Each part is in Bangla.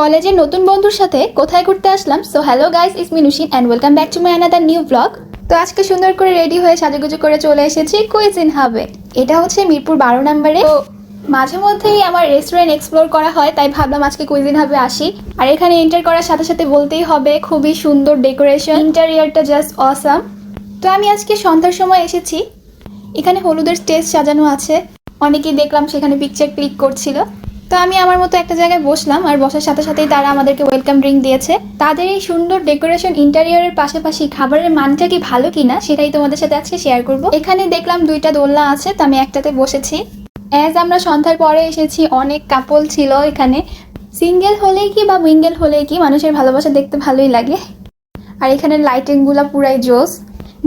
কলেজের নতুন বন্ধুর সাথে কোথায় ঘুরতে আসলাম? So hello guys is Minushin and welcome back to my another new blog তো আজকে সুন্দর করে রেডি হয়ে সাজুগুজু করে চলে এসেছি কুইজিন হাবে এটা হচ্ছে মিরপুর বারো নম্বরে মাঝে মধ্যেই আমার রেস্টুরেন্ট এক্সপ্লোর করা হয়, তাই ভাবলাম আজকে কুইজিন হাবে আসি। আর এখানে এন্টার করার সাথে সাথে বলতেই হবে, খুবই সুন্দর ডেকোরেশন ইন্টেরিয়ারটা জাস্ট অসাম তো আমি আজকে সন্ধ্যার সময় এসেছি। এখানে হলুদের স্টেজ সাজানো আছে। অনেকেই দেখলাম সেখানে পিকচার ক্লিক করছিল। তো আমি আমার মতো একটা জায়গায় বসলাম, আর বসার সাথে সাথেই তারা আমাদেরকে ওয়েলকাম ড্রিঙ্ক দিয়েছে। তাদের এই সুন্দর ডেকোরেশন ইন্টেরিয়রের পাশাপাশি খাবারের মানটা কি ভালো কিনা সেটাই তোমাদের সাথে আজকে শেয়ার করব। এখানে দেখলাম দুইটা দোলনা আছে, তো আমি একটাতে বসেছি। অ্যাজ আমরা সন্ধ্যার পরে এসেছি, অনেক কাপল ছিল এখানে। সিঙ্গেল হলেই কি বা উইঙ্গেল হলেই কি, মানুষের ভালোবাসা দেখতে ভালোই লাগে। আর এখানে লাইটিংগুলো পুরাই জোস।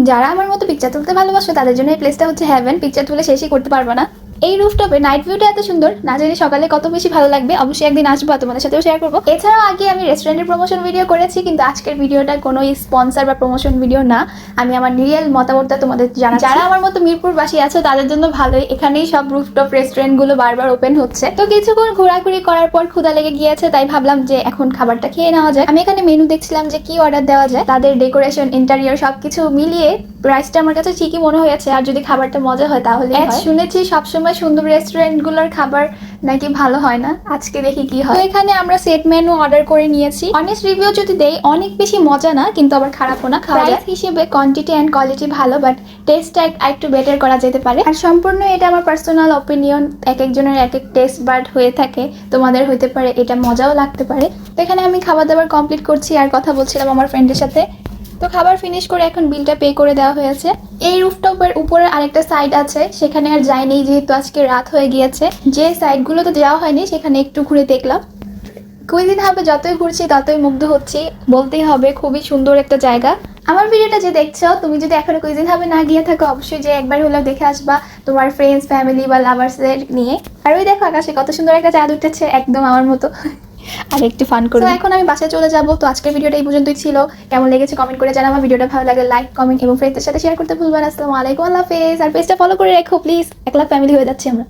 যারা আমার মতো পিকচার তুলতে ভালোবাসো, তাদের জন্য এই প্লেসটা হচ্ছে হ্যাভেন পিকচার তুলে শেষই করতে পারব না। এই রুফটপে নাইট ভিউটা এত সুন্দর না জানি সকালে কত বেশি ভালো লাগবে অবশ্যই একদিন আসব তোমাদের সাথেও শেয়ার করব। এছাড়াও আগে আমি রেস্টুরেন্টের প্রমোশন ভিডিও করেছি কিন্তু আজকের ভিডিওটা কোনো স্পন্সর বা প্রমোশন ভিডিও না। আমি আমার রিয়েল মতামতটা তোমাদের জানা যারা আমার মতো মিরপুরবাসী আছে তাদের জন্য ভালোই। এখানেই সব রুফটপ রেস্টুরেন্টগুলো বারবার ওপেন হচ্ছে। তো কিছুক্ষণ ঘোরাঘুরি করার পর ক্ষুদা লেগে গিয়েছে তাই ভাবলাম যে এখন খাবারটা খেয়ে নেওয়া যায় আমি এখানে মেনু দেখছিলাম যে কি অর্ডার দেওয়া যায়। তাদের ডেকোরেশন ইন্টেরিয়র সবকিছু মিলিয়ে প্রাইসটা আমার কাছে ঠিকই মনে হয়েছে। আর যদি খাবারটা মজা হয় তাহলে শুনেছি সবসময় সুন্দর রেস্টুরেন্টগুলোর খাবার নাকি ভালো হয় না? আজকে দেখি কি হয়। এখানে আমরা সেট মেনু অর্ডার করে নিয়েছি। অনেস্ট রিভিউ যদি দেই অনেক বেশি মজা না কিন্তু আবার খারাপও না। প্রাইস হিসেবে কোয়ান্টিটি অ্যান্ড কোয়ালিটি ভালো বাট টেস্টটা একটু বেটার করা যেতে পারে। আর সম্পূর্ণ এটা আমার পার্সোনাল অপিনিয়ন এক একজনের এক এক টেস্ট বার্ড হয়ে থাকে। তোমাদের হইতে পারে এটা মজাও লাগতে পারে। তো এখানে আমি খাবার দাবার কমপ্লিট করছি আর কথা বলছিলাম আমার ফ্রেন্ডের সাথে। তো খাবার ফিনিশ করে এখন বিলটা পে করে দেওয়া হয়েছে। এই রুফটপের উপরে আরেকটা সাইড আছে, সেখানে আর যাইনি যেহেতু আজকে রাত হয়ে গিয়েছে। যে সাইডগুলোতে যাওয়া হয়নি, সেখানে একটু ঘুরে দেখলাম। কুইদিন হবে যতই ঘুরছি, ততই মুগ্ধ হচ্ছি। বলতেই হবে, খুবই সুন্দর একটা জায়গা। আমার ভিডিওটা যে দেখছ, তুমি যদি এখনও কুইজিন হবে না গিয়ে থাকো, অবশ্যই যে একবার হলেও দেখে আসবা তোমার ফ্রেন্ডস ফ্যামিলি বা লাভার্সদের নিয়ে। আর ওই দেখো আকাশে কত সুন্দর একটা চাঁদ উঠেছে, একদম আমার মতো। আর একটু ফান করব এখন আমি বাসায় চলে যাব তো আজকের ভিডিওটা এই পর্যন্তই ছিল। কেমন লেগেছে কমেন্ট করে জানাব ভিডিওটা ভালো লাগে লাইক কমেন্ট এবং ফ্রেন্ডদের সাথে শেয়ার করতে ভুলবেন আসসালামু আলাইকুম আল্লাহ হাফেজ। আর পেজটা ফলো করে রেখো প্লিজ একলা ফ্যামিলি হয়ে যাচ্ছি আমরা।